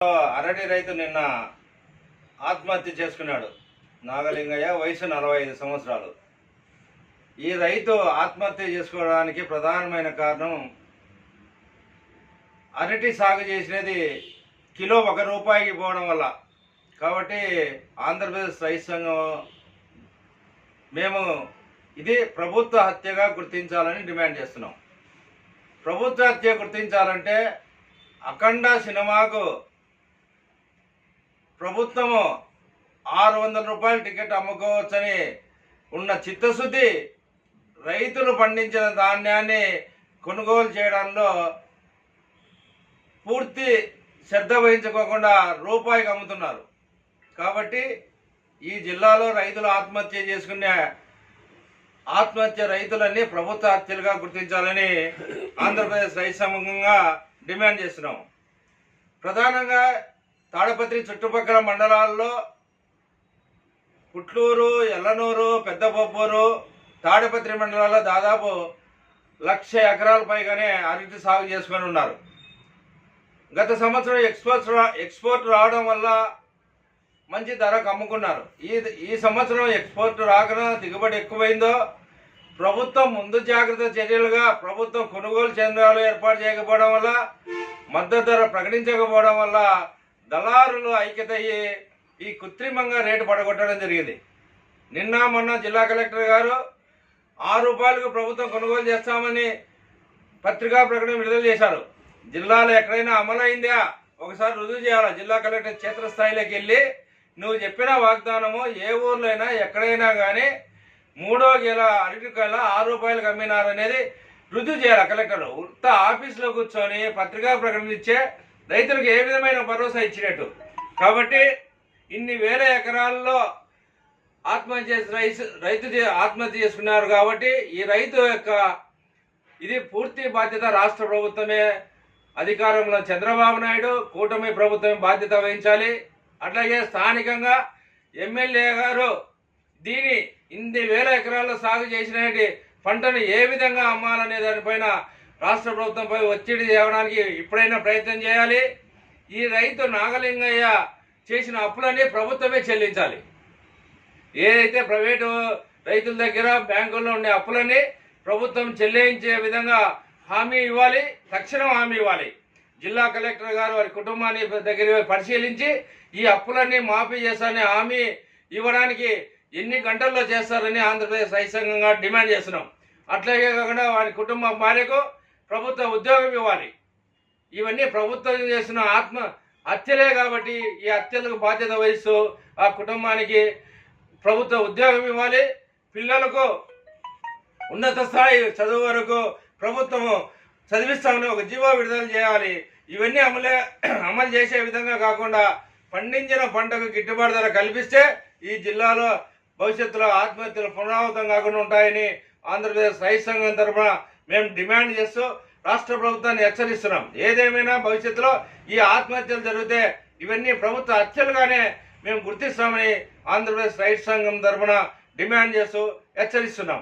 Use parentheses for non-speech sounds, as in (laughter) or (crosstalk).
అరటి రైతు నిన్న ఆత్మహత్య చేసుకున్నాడు. నాగలింగయ్య వయసు నలభై ఐదు సంవత్సరాలు. ఈ రైతు ఆత్మహత్య చేసుకోవడానికి ప్రధానమైన కారణం అరటి సాగు చేసినది కిలో ఒక రూపాయికి పోవడం వల్ల. కాబట్టి ఆంధ్రప్రదేశ్ రైతు సంఘం మేము ఇది ప్రభుత్వ హత్యగా గుర్తించాలని డిమాండ్ చేస్తున్నాం. ప్రభుత్వ హత్య గుర్తించాలంటే అఖండ సినిమాకు ప్రభుత్వము ఆరు వందల రూపాయల టికెట్ అమ్ముకోవచ్చని ఉన్న చిత్తశుద్ధి రైతులు పండించిన ధాన్యాన్ని కొనుగోలు చేయడంలో పూర్తి శ్రద్ధ వహించుకోకుండా రూపాయికి అమ్ముతున్నారు. కాబట్టి ఈ జిల్లాలో రైతులు ఆత్మహత్య చేసుకునే ఆత్మహత్య రైతులన్నీ ప్రభుత్వ హత్యలుగా గుర్తించాలని ఆంధ్రప్రదేశ్ రైతు సంఘంగా డిమాండ్ చేస్తున్నాం. ప్రధానంగా తాడపత్రి చుట్టుపక్కల మండలాల్లో పుట్లూరు ఎల్లనూరు పెద్దపప్పూరు తాడపత్రి మండలాల్లో దాదాపు లక్ష ఎకరాల పైగానే అరటి సాగు చేసుకొని ఉన్నారు. గత సంవత్సరం ఎక్స్పోర్ట్ ఎక్స్పోర్ట్ రావడం వల్ల మంచి ధరకు అమ్ముకున్నారు ఈ ఈ సంవత్సరం ఎక్స్పోర్ట్ రాకుండా దిగుబడి ఎక్కువైందో ప్రభుత్వం ముందు జాగ్రత్త చర్యలుగా ప్రభుత్వం కొనుగోలు కేంద్రాలు ఏర్పాటు చేయకపోవడం వల్ల మద్దతు ధర ప్రకటించకపోవడం వల్ల దళారులు ఐక్యతయ్యి ఈ కృత్రిమంగా రేటు పడగొట్టడం జరిగింది. నిన్న మొన్న జిల్లా కలెక్టర్ గారు ఆరు రూపాయలకు ప్రభుత్వం కొనుగోలు చేస్తామని పత్రికా ప్రకటన విడుదల చేశారు. జిల్లాలో ఎక్కడైనా అమలైందా? ఒకసారి రుజువు చేయాలి? జిల్లా కలెక్టర్ క్షేత్రస్థాయిలోకి వెళ్ళి నువ్వు చెప్పిన వాగ్దానము ఏ ఊర్లో అయినా ఎక్కడైనా కానీ మూడో గేల అరటికాయల ఆరు రూపాయలకు అమ్మినారనేది రుజువు చేయాలి కలెక్టర్? ఉత్త ఆఫీస్లో కూర్చొని పత్రికా ప్రకటన ఇచ్చే రైతులకు ఏ విధమైన భరోసా ఇచ్చినట్టు? కాబట్టి ఇన్ని వేల ఎకరాల్లో ఆత్మహత్య చేసి రైతు రైతు ఆత్మహత్య చేసుకున్నారు కాబట్టి ఈ రైతు యొక్క ఇది పూర్తి బాధ్యత రాష్ట్ర ప్రభుత్వమే. అధికారంలో చంద్రబాబు నాయుడు కూటమి ప్రభుత్వం బాధ్యత వహించాలి. అట్లాగే స్థానికంగా ఎమ్మెల్యే గారు దీని ఇన్ని వేల ఎకరాల్లో సాగు చేసిన పంటను ఏ విధంగా అమ్మాలనే దానిపైన రాష్ట్ర ప్రభుత్వంపై ఒత్తిడి తేవడానికి ఇప్పుడైనా ప్రయత్నం చేయాలి. ఈ రైతు నాగలింగయ్య చేసిన అప్పులన్నీ ప్రభుత్వమే చెల్లించాలి. ఏదైతే ప్రైవేటు రైతుల దగ్గర బ్యాంకుల్లో ఉండే అప్పులన్నీ ప్రభుత్వం చెల్లించే విధంగా హామీ ఇవ్వాలి. తక్షణం హామీ ఇవ్వాలి. జిల్లా కలెక్టర్ గారు వారి కుటుంబాన్ని దగ్గర పరిశీలించి ఈ అప్పులన్నీ మాఫీ చేస్తారని హామీ ఇవ్వడానికి ఎన్ని గంటల్లో చేస్తారని ఆంధ్రప్రదేశ్ రైతు సంఘంగా డిమాండ్ చేస్తున్నాం. అట్లాగే కాకుండా వారి కుటుంబ భార్యకు ప్రభుత్వ ఉద్యోగం ఇవ్వాలి. ఇవన్నీ ప్రభుత్వం చేసిన ఆత్మ హత్యలే కాబట్టి ఈ హత్యలకు బాధ్యత వహిస్తూ ఆ కుటుంబానికి ప్రభుత్వ ఉద్యోగం ఇవ్వాలి. పిల్లలకు ఉన్నత స్థాయి చదువు వరకు ప్రభుత్వము చదివిస్తామని ఒక జీవో విడుదల చేయాలి. ఇవన్నీ అమలే (clears throat) అమలు చేసే విధంగా కాకుండా పండించిన పంటకు గిట్టుబాటు ధర కల్పిస్తే ఈ జిల్లాలో భవిష్యత్తులో ఆత్మహత్యలు పునరావృతం కాకుండా ఉంటాయని ఆంధ్రప్రదేశ్ రైతు సంఘం తరఫున మేము డిమాండ్ చేస్తూ రాష్ట్ర ప్రభుత్వాన్ని హెచ్చరిస్తున్నాం. ఏదేమైనా భవిష్యత్తులో ఈ ఆత్మహత్యలు జరిగితే ఇవన్నీ ప్రభుత్వ హత్యలుగానే మేము గుర్తిస్తామని ఆంధ్రప్రదేశ్ రైతు సంఘం తరఫున డిమాండ్ చేస్తూ హెచ్చరిస్తున్నాం.